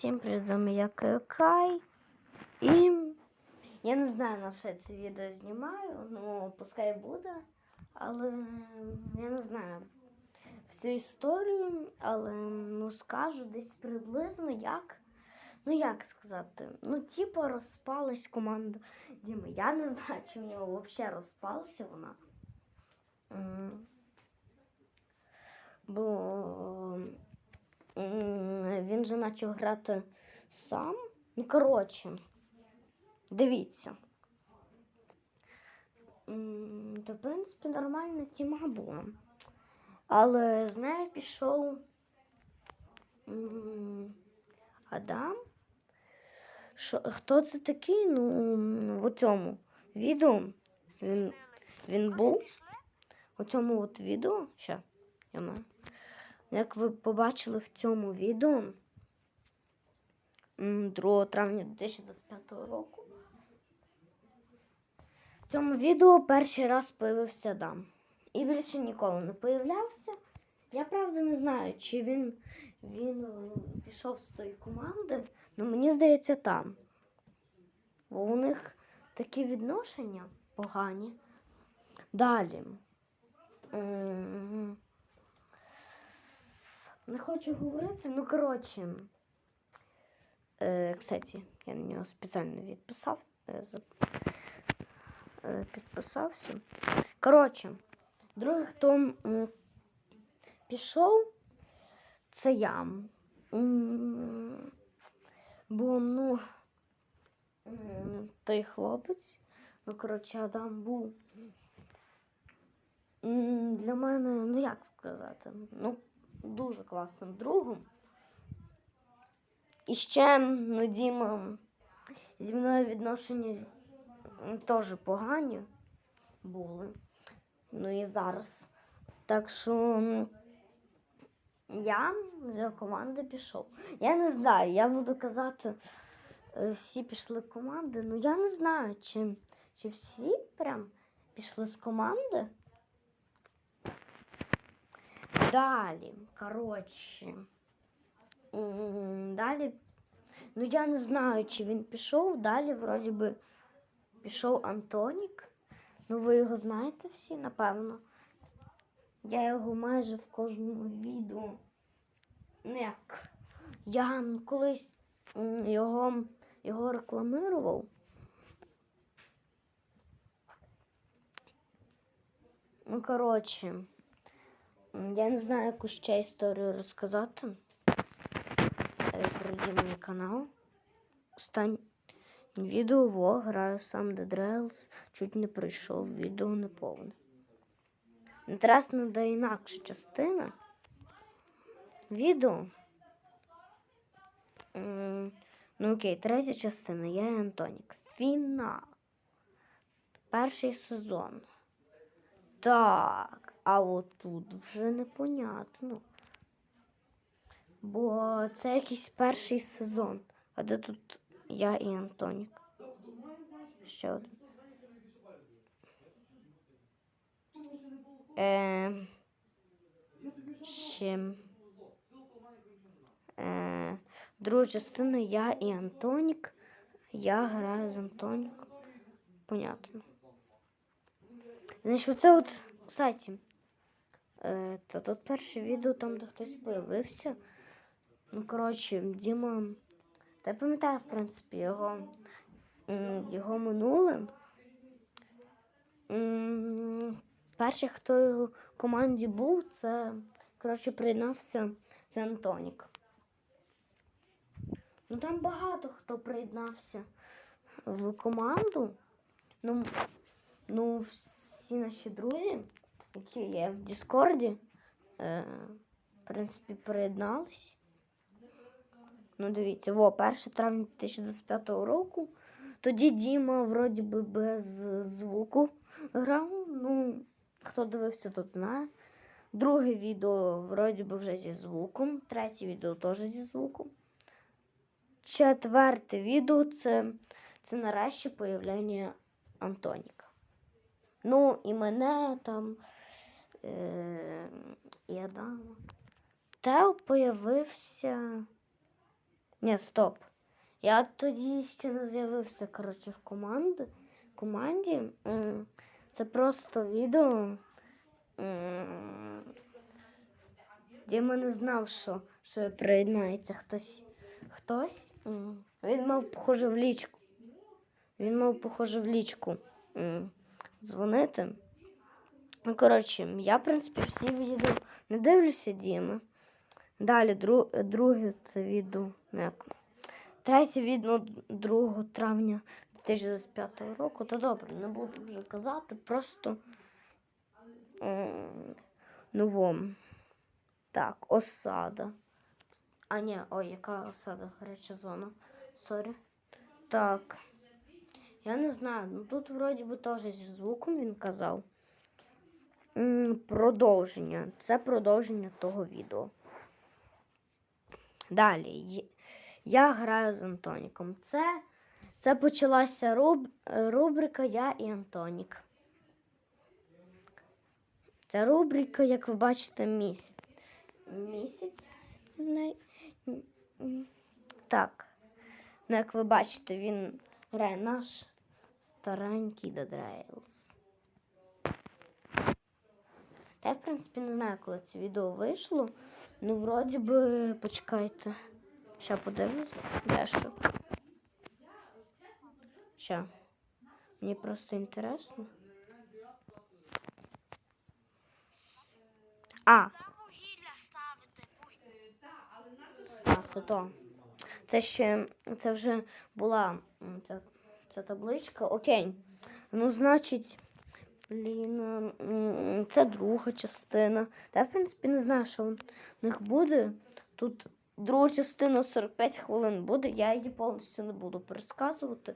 Всім привіт, я Кай. І я не знаю, на що я це відео знімаю, ну пускай буде. Але я не знаю всю історію, але ну скажу десь приблизно як. Ну як сказати? Ну, типу, розпалась команда Діми. Я не знаю, чи в нього взагалі розпалася вона. Бо він же почав грати сам. Ну, коротше, дивіться. То, в принципі, нормальна тіма була. Але з нею пішов Адам. Що, хто це такий? Ну, в цьому відео він, він був. У цьому от відео. Ще, я маю. Як ви побачили в цьому відео 2 травня 2025 року. В цьому відео перший раз появився Адам. І більше ніколи не появлявся. Я правда не знаю, чи він, він е, пішов з тої команди, але мені здається там. Бо у них такі відношення погані. Далі. Не хочу говорити, ну коротше. Е, кстати, я на нього спеціально відписав. е, е, Підписався. Коротше, другий, хто пішов, це я. Бо, ну, той хлопець, ну, коротше, Адам був. Для мене, ну як сказати, ну, дуже класним другом. І ще ну, Діма зі мною відношення теж погані були. Ну і зараз. Так що я з команди пішов. Я не знаю, я буду казати, е, всі пішли команди. Ну я не знаю, чи, чи всі прям пішли з команди. Далі, коротше. Далі. Ну, я не знаю, чи він пішов. Далі, вроді би, пішов Антонік. Ну, ви його знаєте всі, напевно. Я його майже в кожному відео. Ну як? Я колись його, його рекламував. Ну, коротше, я не знаю, яку ще історію розказати. Е, мій канал. Останнє відео во граю сам Rails. Чуть не прийшов, відео не повне. Інтересно, де інакша частина. Відео. Ну окей, третя частина. Я і Антонік. Фінал. Перший сезон. Так, а от тут вже непонятно. Бо це якийсь перший сезон. А де тут я і Антонік? Ще один. Е, ще. Е, друга частина я і Антонік. Я граю з Антоніком. Понятно. Значить, оце от, кстати, е, та тут перше відео, там, де хтось появився. Ну, коротше, Діма. Та я пам'ятаю, в принципі, його, його минуле. Перший, хто в команді був, це, коротше, приєднався це Антонік. Ну там багато хто приєднався в команду. Ну, ну всі наші друзі, які є в Діскорді, е, в принципі, приєднались. Ну, дивіться, во, 1 травня 2025 року. Тоді Діма вроді би без звуку грав. Ну, хто дивився, тот знає. Друге відео вроді би вже зі звуком. Третє відео теж зі звуком. Четверте відео це, це нарешті появлення Антоніка. Ну, і мене там. Е, і Адама. Тео появився Ні, стоп. Я тоді ще не з'явився, коротше, в команді. команді. Це просто відео. Діма не знав, що, що приєднається хтось. Хтось. Він мав, похоже, в лічку. Він мав, похоже, в лічку дзвонити. Ну, коротше, я, в принципі, всі відео не дивлюся Діми. Далі, дру, друге це відео. ну, як, Третє відео 2 травня 2025 року. То добре, не буду вже казати, просто м, новому. Так, осада. А, ні, ой, яка осада? Гаряча зона. Сорі. Так. Я не знаю, ну тут вроді би теж зі звуком він казав. М, Продовження. Це продовження того відео. Далі. Я граю з Антоніком. Це, це почалася руб, рубрика Я і Антонік. Ця рубрика, як ви бачите, місяць. Місяць. Так. Ну, як ви бачите, він грає наш старенький. Та я, в принципі, не знаю, коли це відео вийшло. Ну, вроді би, почекайте. Ща подивлюсь. Де що? Ща. Мені просто інтересно. А. А, це то. Це ще, це вже була ця, ця табличка. Окей. Ну, значить, блін, це друга частина. Та в принципі, не знаю, що в них буде. Тут друга частина 45 хвилин буде. Я її повністю не буду пересказувати.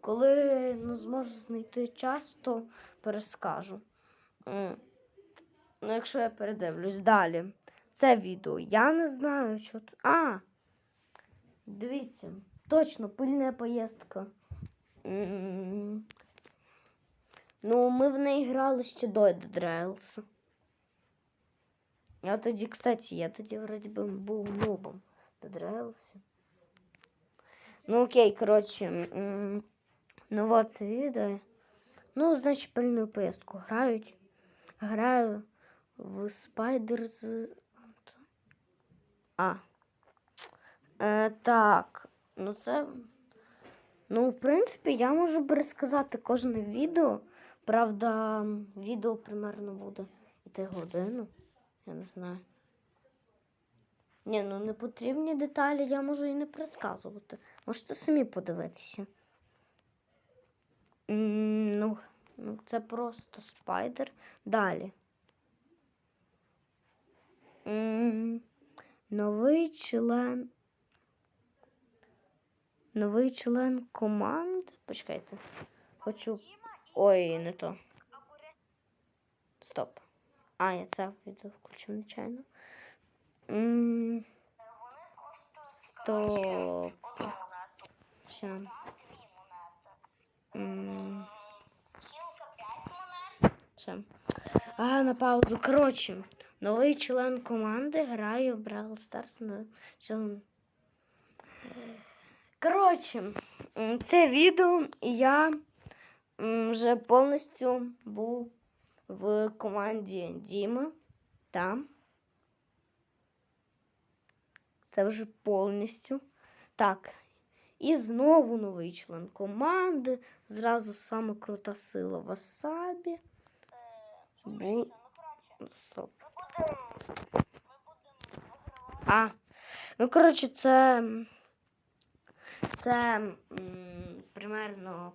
Коли не зможу знайти час, то перескажу. Ну, якщо я передивлюсь далі. Це відео. Я не знаю, що тут. А! Дивіться, точно, пильна поїздка. Ну, ми в неї грали ще до Rails. Я тоді, кстати, я тоді вроді би був нубом Rails. Ну окей, коротше. Ну вот це відео. Ну, значить, пильну поїздку грають. Граю в Spiders. А. Е, так. Ну це. Ну, в принципі, я можу пересказати кожне відео. Правда, відео примерно буде йти годину. Я не знаю. Ні, ну не потрібні деталі, я можу і не пересказувати. Можете самі подивитися. Ну, ну це просто спайдер. Далі. Новий член. Новий член команди. Почекайте. Хочу. Ой, не то. Стоп. А, я це відео включив нечайно. Стоп. Ща. Ща. А, на паузу. Коротше, новий член команди грає в Brawl Stars на. Коротше, це відео я вже повністю був в команді Діма. Там. Це вже повністю. Так. І знову новий член команди. Зразу саме крута сила Васабі. Бу... Стоп. А. Ну, коротше, це. Це м, примерно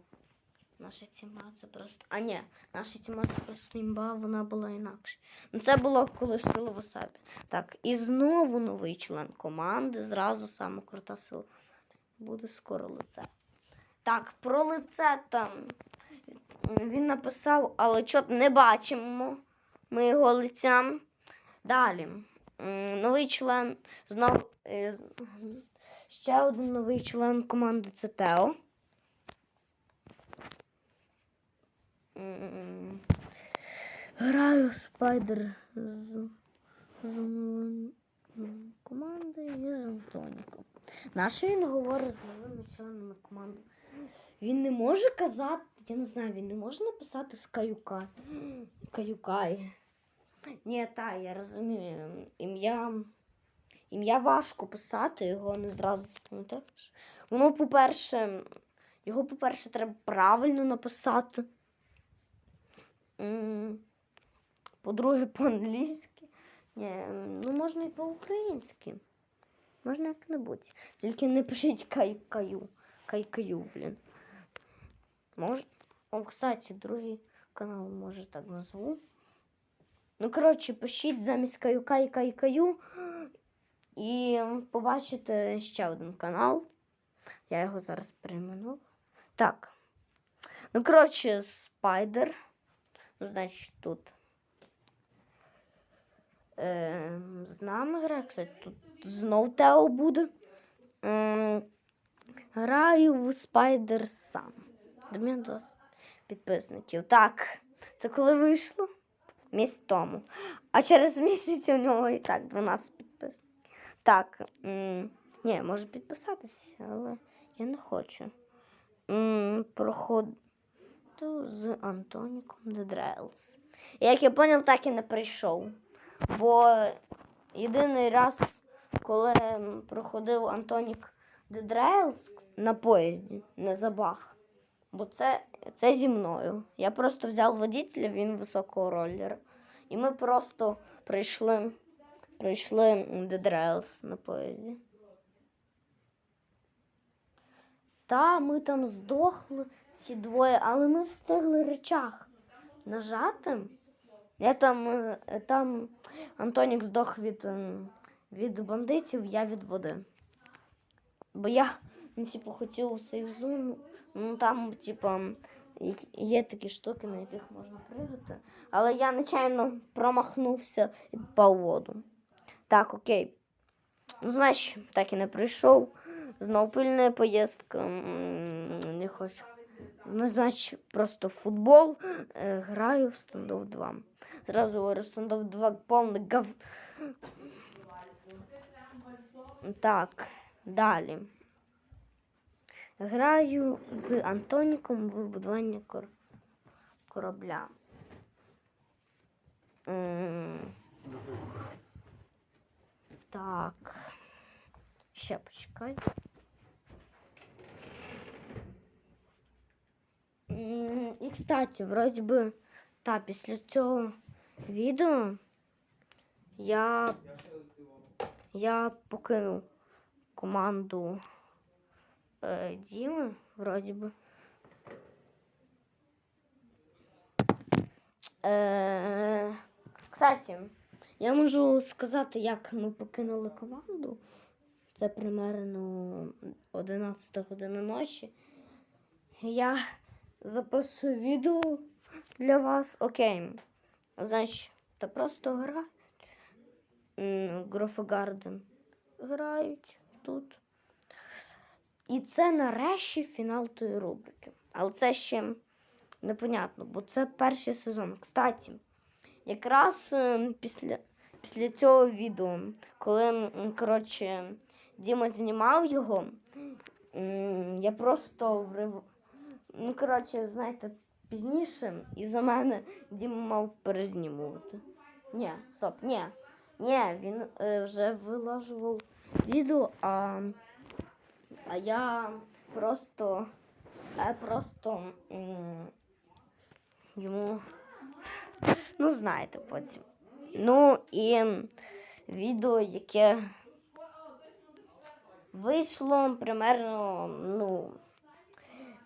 наша тіма, це просто. А ні, наша тіма це просто імба, вона була інакше. Ну, це було коли сила Васабі. Так, і знову новий член команди. Зразу саме крута сила. Буде скоро лице. Так, про лице там він написав, але чого не бачимо ми його лицям. Далі. Новий член. Знов, е, ще один новий член команди це Тео. Граю спайдер з, з м, команди і з Антоніком. Нащо він говорить з новими членами команди? Він не може казати, я не знаю, він не може написати з каюка. Каюкай. Ні, та, я розумію. Ім'я. Ім'я важко писати, його не зразу запам'ятаєш. Воно, по-перше, його, по-перше, треба правильно написати. По-друге, по-англійськи. Ну можна і по-українськи. Можна як-небудь. Тільки не пишіть кай-каю. Кай-каю, блін. Мож... О, кстати, другий канал, може так назву. Ну, коротше, пишіть замість каюка і кай-каю. І побачите ще один канал. Я його зараз перейменую. Так. Ну, коротше, спайдер. Значить, тут. Е, з нами грає, кстати, тут знов Тео буде. М, Граю в Спайдер сам. До мене досить підписників. Так, це коли вийшло? Місяць тому. А через місяць у нього і так 12 підписників. Так. Ні, можу підписатися, але я не хочу. М, Проходу з Антоніком Дедрелс. Як я поняв, так і не прийшов. Бо єдиний раз, коли проходив Антонік Дедрелс на поїзді, не забаг. Бо це, це зі мною. Я просто взяв водителя, він високого роллера. І ми просто прийшли, прийшли Дедрелс на поїзді. Та ми там здохли всі двоє, але ми встигли речах нажати. Я там, е, там Антонік здох від, ем, від бандитів, я від води. Бо я, ну, типу, хотів у ну там, типу, є такі штуки, на яких можна пригати. Але я нечайно промахнувся і впав у воду. Так, окей. Ну, знаєш, так і не прийшов. Знов пильна поїздка. Не хочу. Ну, значить, просто футбол. Е, Граю в стендов 2. Зразу говорю, стендов 2 повний гав. Так, далі. Граю з Антоніком в вибудування кор... корабля. М, Так. Ще почекай. І, кстати, вроді би, та, після цього відео я, я покинув команду е, Діми, вроді би. Е, кстати, я можу сказати, як ми покинули команду. Це примерно 11 година ночі. Я записую відео для вас. Окей. Значить, та просто грають. Грофогарден. Грають тут. І це нарешті фінал тої рубрики. Але це ще непонятно, бо це перший сезон. Кстати, якраз е, після, після цього відео, коли коротше, Діма знімав його, я просто врив... Ну, коротше, знаєте, пізніше і за мене Діма мав перезнімувати. Ні, стоп, ні. Ні, він е, вже виложував відео, а, а я просто, я просто йому, ну, знаєте, потім. Ну і відео, яке вийшло примерно, ну,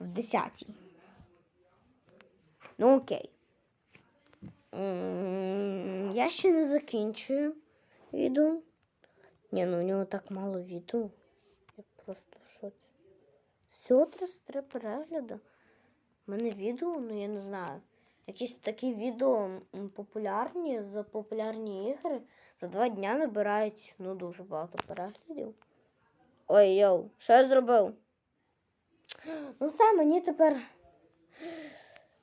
в 10. Ну, окей. Я ще не закінчую відео. Ні, ну у нього так мало відео. Я просто шоці. Всього 33 перегляди. У мене відео, ну я не знаю. Якісь такі відео популярні за популярні ігри за два дня набирають ну, дуже багато переглядів. Ой, йоу, що я зробив? Ну все, мені тепер.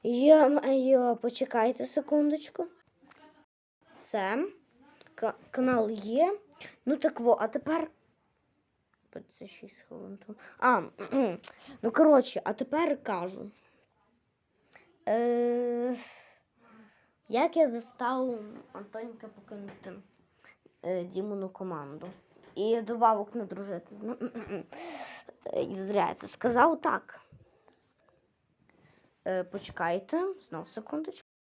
Йо, почекайте секундочку. Все. Канал є. Ну так во, а тепер Це 6 хвилин. А, ну коротше, а тепер кажу. Е, як я застав Антоніка покинути е, Дімону команду. І добавок не дружити з ним. Зря я це сказав так. Е, почекайте, знов секундочку.